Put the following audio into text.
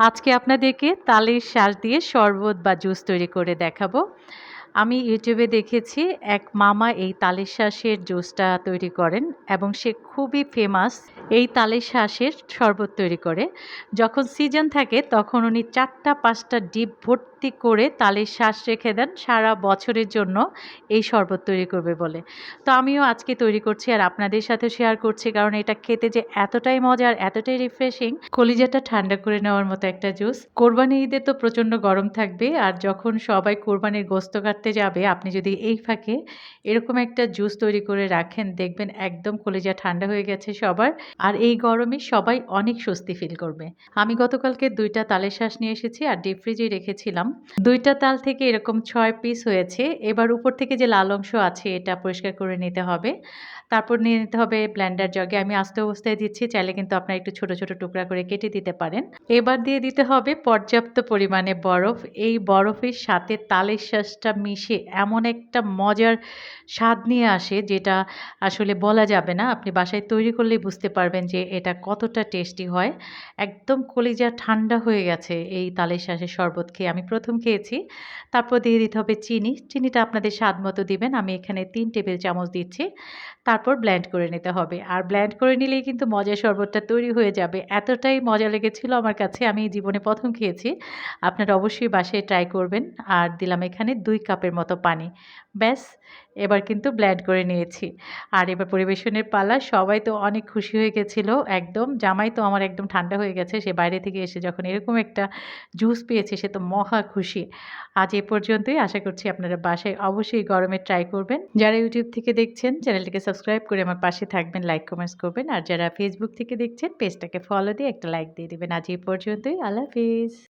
আজকে আপনাদেরকে তালের শ্বাস দিয়ে শরবত বা জুস তৈরি করে দেখাবো। আমি ইউটিউবে দেখেছি এক মামা এই তালের শ্বাসের জুসটা তৈরি করেন এবং সে খুবই ফেমাস এই তালের শাঁসের শরবত তৈরি করে। যখন সিজন থাকে, তখন উনি চারটা, পাঁচটা ডিপ ভর্তি করে তালের শ্বাস রেখে দেন। সারা বছরের জন্য এই শরবত তৈরি করবে বলে। তো আমিও আজকে তৈরি করছি আর আপনাদের সাথে শেয়ার করছি, কারণ এটা খেতে যে এতটাই মজার এতটাই রিফ্রেশিং কলিজাটা ঠান্ডা করে নেওয়ার মতো একটা জুস কোরবানি ঈদে তো প্রচণ্ড গরম থাকবে আর যখন সবাই কোরবানির গোস্ত কাটতে যাবে, আপনি যদি এই ফাঁকে এরকম একটা জুস তৈরি করে রাখেন, দেখবেন একদম কলিজা ঠান্ডা হয়ে গেছে সবার। আর এই গরমে সবাই অনেক স্বস্তি ফিল করবে। আমি গতকালকে দুইটা তালের শ্বাস নিয়ে এসেছি আর ডিপ ফ্রিজে রেখেছিলাম। দুইটা তাল থেকে এরকম ছয় পিস হয়েছে। এবার উপর থেকে যে লাল অংশ আছে, এটা পরিষ্কার করে নিতে হবে। তারপর নিয়ে নিতে হবে ব্ল্যান্ডার জগে আমি আস্তে অবস্থায় দিচ্ছি, চাইলে কিন্তু আপনারা একটু ছোট ছোট টুকরা করে কেটে দিতে পারেন। এবার দিয়ে দিতে হবে পর্যাপ্ত পরিমাণে বরফ। এই বরফের সাথে তালের শ্বাসটা মিশে এমন একটা মজার স্বাদ নিয়ে আসে, যেটা আসলে বলা যাবে না। আপনি বাসায় তৈরি করলেই বুঝতে পারবেন। যে এটা কতটা টেস্টি হয়। একদম কলিজা ঠান্ডা হয়ে গেছে এই তালের শাঁসের শরবত খেয়ে। আমি প্রথম খেয়েছি, তারপর দিয়ে দিতে হবে চিনি। চিনিটা আপনাদের স্বাদ মতো দিবেন। আমি এখানে তিন টেবিল চামচ দিচ্ছি। তারপর ব্ল্যান্ড করে নিতে হবে। আর ব্ল্যান্ড করে নিলেই কিন্তু মজার শরবতটা তৈরি হয়ে যাবে। এতটাই মজা লেগেছিল আমার কাছে। আমি জীবনে প্রথম খেয়েছি। আপনারা অবশ্যই বাসায় ট্রাই করবেন। আর দিলাম এখানে দুই কাপের মতো পানি। ব্যাস এবার কিন্তু ব্ল্যান্ড করে নিয়েছি। আর এবার পরিবেশনের পালা, সবাই তো অনেক খুশি হয়ে গেছিল, একদম। জামাই তো আমার একদম ঠান্ডা হয়ে গেছে, সে বাইরে থেকে এসে যখন এরকম একটা জুস পেয়েছে, সে তো মহা খুশি। আজ এ পর্যন্তই, আশা করছি আপনারা বাসায় অবশ্যই গরমে ট্রাই করবেন। যারা ইউটিউব থেকে দেখছেন, চ্যানেলটিকে সাবস্ক্রাইব করে আমার পাশে থাকবেন লাইক কমেন্টস করবেন। আর যারা ফেসবুক থেকে দেখছেন পেজটাকে ফলো দিয়ে একটা লাইক দিয়ে দেবেন। আজ এই পর্যন্তই, আল্লাহ হাফিজ।